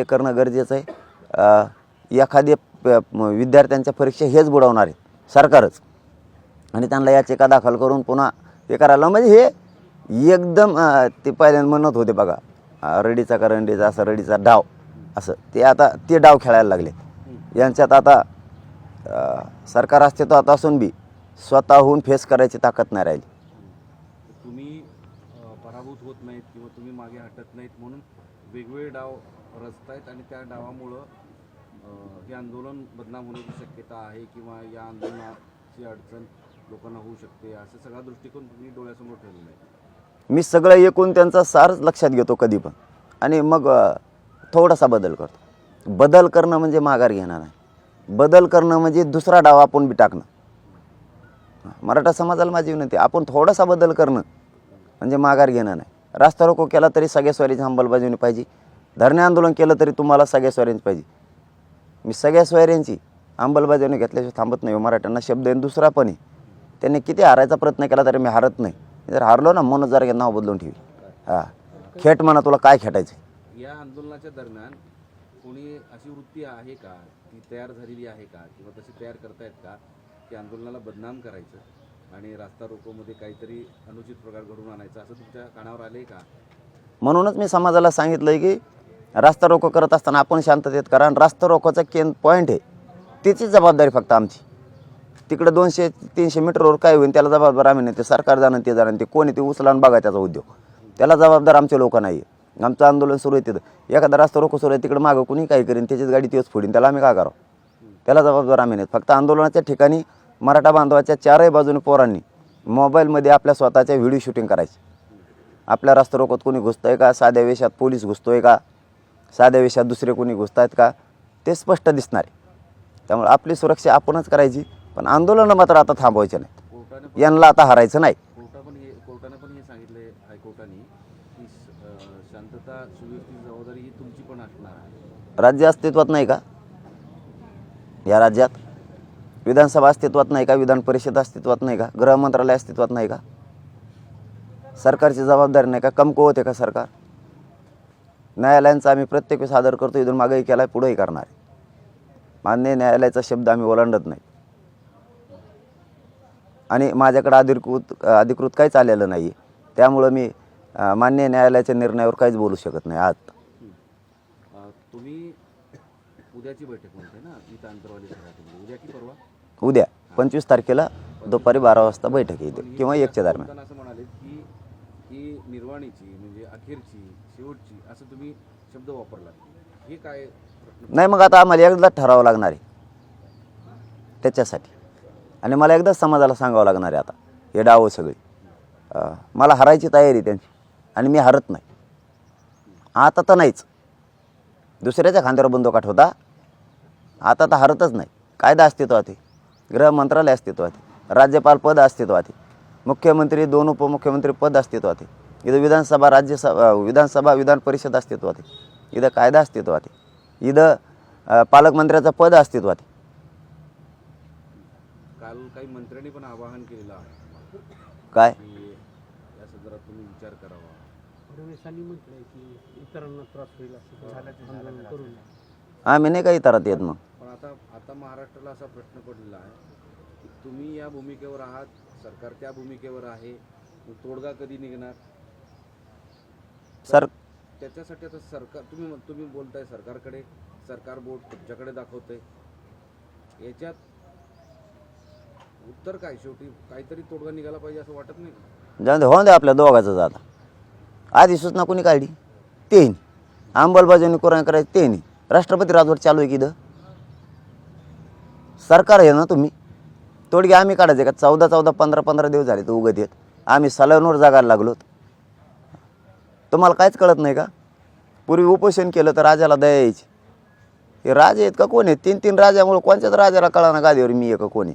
ते करणं गरजेचं आहे. अ, एखादे विद्यार्थ्यांच्या परीक्षा हेच बुडवणार आहे सरकारच. आणि त्यांना याचिका दाखल करून पुन्हा हे करायला म्हणजे हे एकदम ते पहिल्यांदा म्हणत होते बघा रडीचा करंडीचा असं रडीचा डाव असं. ते आता ते डाव खेळायला लागले यांच्यात आता अ, सरकार अस्तित्वात असून बी स्वतःहून फेस करायची ताकद नाही राहिली. तुम्ही पराभूत होत नाहीत किंवा तुम्ही मागे हटत नाहीत म्हणून वेगवेगळे डाव रचतायत आणि त्या डावामुळं हे आंदोलन बदनाम होण्याची शक्यता आहे किंवा या आंदोलनाची अडचण लोकांना होऊ शकते असं सगळा दृष्टिकोन तुम्ही डोळ्यासमोर ठेवलेला आहे. मी सगळं एकूण त्यांचा सार लक्षात घेतो कधी पण. आणि मग थोडासा बदल करतो. बदल करणं म्हणजे माघार घेणं नाही. बदल करणं म्हणजे दुसरा डाव आपण बी टाकणं. मराठा समाजाला माझी विनंती आपण थोडासा बदल करणं म्हणजे माघार घेणं नाही. रास्ता रोको केला तरी सगळ्या स्वारीची अंमलबजावणी पाहिजे. धरणे आंदोलन केलं तरी तुम्हाला सगळ्या स्वाऱ्यांची पाहिजे. मी सगळ्या स्वाऱ्यांची अंमलबजावणी घेतल्याशिवाय थांबत नाही. हो, मराठ्यांना शब्द आहे दुसरा पण आहे. त्यांनी किती हारायचा प्रयत्न केला तरी मी हारत नाही. जर हारलो ना मनोज जरा नाव बदलून ठेवी. हां. खेट म्हणा तुला काय खेटायचं? या आंदोलनाच्या दरम्यान कोणी अशी वृत्ती आहे का? ती तयार झालेली आहे का? किंवा तशी तयार करतायत का? की आंदोलनाला बदनाम करायचं? आणि रास्ता रोकोमध्ये काहीतरी अनुचित प्रकार घडून आणायचा असं तुमच्या कानावर आले का? म्हणूनच मी समाजाला सांगितलं की रास्ता रोको करत असताना आपण शांततेत करा आणि रास्ता रोकोचा केन पॉईंट आहे. त्याची जबाबदारी फक्त आमची. तिकडे दोनशे तीनशे मीटरवर काय होईल त्याला जबाबदार आम्ही नाही. ते सरकार जाणं ते जाणं ते कोणी ते उचला बघा त्याचा उद्योग. त्याला जबाबदार आमचे लोक नाही. आमचं आंदोलन सुरू आहे तिथं. एखादा रास्ता रोको सुरू आहे तिकडे मागं कुणी काही करीन त्याचीच गाडी तीच फोडीन त्याला आम्ही काय करावं? त्याला जबाबदार आम्ही नाही फक्त आंदोलनाच्या ठिकाणी मराठा बांधवाच्या चारही बाजूने पोरांनी मोबाईलमध्ये आपल्या स्वतःच्या व्हिडिओ शूटिंग करायची. आपल्या रस्ता रोकोत कोणी घुसतंय का? साध्या वेशात पोलीस घुसतोय का? साध्या वेशात दुसरे कोणी घुसत आहेत का? ते स्पष्ट दिसणार आहे. त्यामुळे आपली सुरक्षा आपणच करायची पण आंदोलनं मात्र आता थांबवायचे नाही कोर्टाने पण यांना आता हरायचं नाही. कोर्टा पण हे कोर्टाने पण हे सांगितले हायकोर्टाने की श- अं, शांतता सुव्यवस्थेची जबाबदारी ही तुमची पण असणार आहे. राज्य अस्तित्वात नाही का? या राज्यात विधानसभा अस्तित्वात नाही का? विधान परिषद अस्तित्वात नाही का? गृह मंत्रालय अस्तित्वात नाही का? सरकारची जबाबदारी नाही का? कमकुवत आहे का सरकार? न्यायालयांचा आम्ही प्रत्येक वेळेस आदर करतो इथून मागेही केला आहे पुढेही करणार आहे. मान्य न्यायालयाचा शब्द आम्ही ओलांडत नाही. आणि माझ्याकडे अधिकृत अधिकृत काहीच आलेलं नाही त्यामुळं मी मान्य न्यायालयाच्या निर्णयावर काहीच बोलू शकत नाही आज. तुम्ही उद्याची बैठक म्हणते ना इथं अंतरवाली उद्या की परवा? उद्या पंचवीस तारखेला दुपारी बारा वाजता बैठक येते किंवा एकच्या दरम्यान. बोलताना असं म्हणाले की ही निर्वाणीची म्हणजे अखेरची शेवटची असं तुम्ही शब्द वापरला हे काय नाही मग आता आम्हाला एकदाच ठरावं लागणार आहे. त्याच्यासाठी. आणि मला एकदाच समाजाला सांगावं लागणार आहे आता. हे डावं सगळी. मला हरायची तयारी त्यांची. आणि मी हरत नाही. आता तर नाहीच. दुसऱ्याच्या खांद्यावर बंदोकाठ होता आता तर हरतच नाही. कायदा अस्तित्वात आहे गृह मंत्रालय अस्तित्वात आहे. राज्यपाल पद अस्तित्वात आहे. मुख्यमंत्री दोन उपमुख्यमंत्री पद अस्तित्वात आहे. इथं विधानसभा राज्यसभा विधानसभा विधान परिषद अस्तित्वात आहे. इथं कायदा अस्तित्वात आहे. इथं पालकमंत्र्याचं पद अस्तित्वात आहे. काल काही मंत्र्यांनी पण आवाहन केलेलं आहे. काय? की या संदर्भात तुम्ही विचार करावा. फडणवीसांनी म्हटलंय की इतरांना त्रास होईल असं आंदोलन करू नये आम्ही नाही काही इतरात येत मग? पण आता आता महाराष्ट्राला असा प्रश्न पडलेला आहे की तुम्ही या भूमिकेवर आहात सरकार त्या भूमिकेवर आहे मग तोडगा कधी निघणार? सर त्याच्यासाठी आता सरकार तुम्ही म्हण- तुम्ही बोलताय सरकारकडे सरकार बोट तुमच्याकडे दाखवतंय. याच्यात उत्तर काय? शेवटी काहीतरी तोडगा निघाला पाहिजे असं वाटत नाही का? जाऊन दे होऊन दे आपल्या दोघाचं जाता. आधी सूचना कोणी काढली? तेही अंमलबजावणी कोणा करायची ते नाही राष्ट्रपती राजवट चालू आहे की इथं? सरकार आहे ना तुम्ही? तोडगे आम्ही काढायचे का? चौदा चौदा पंधरा पंधरा दिवस झाले तर उगत येत आम्ही सलवणवर जागायला लागलो तुम्हाला काहीच कळत नाही का? पूर्वी उपोषण केलं तर राजाला दया यायची. हे राजे आहेत का कोण आहेत? तीन तीन राजामुळे कोणत्याच राजाला कळा ना गादीवर मी आहे का कोणी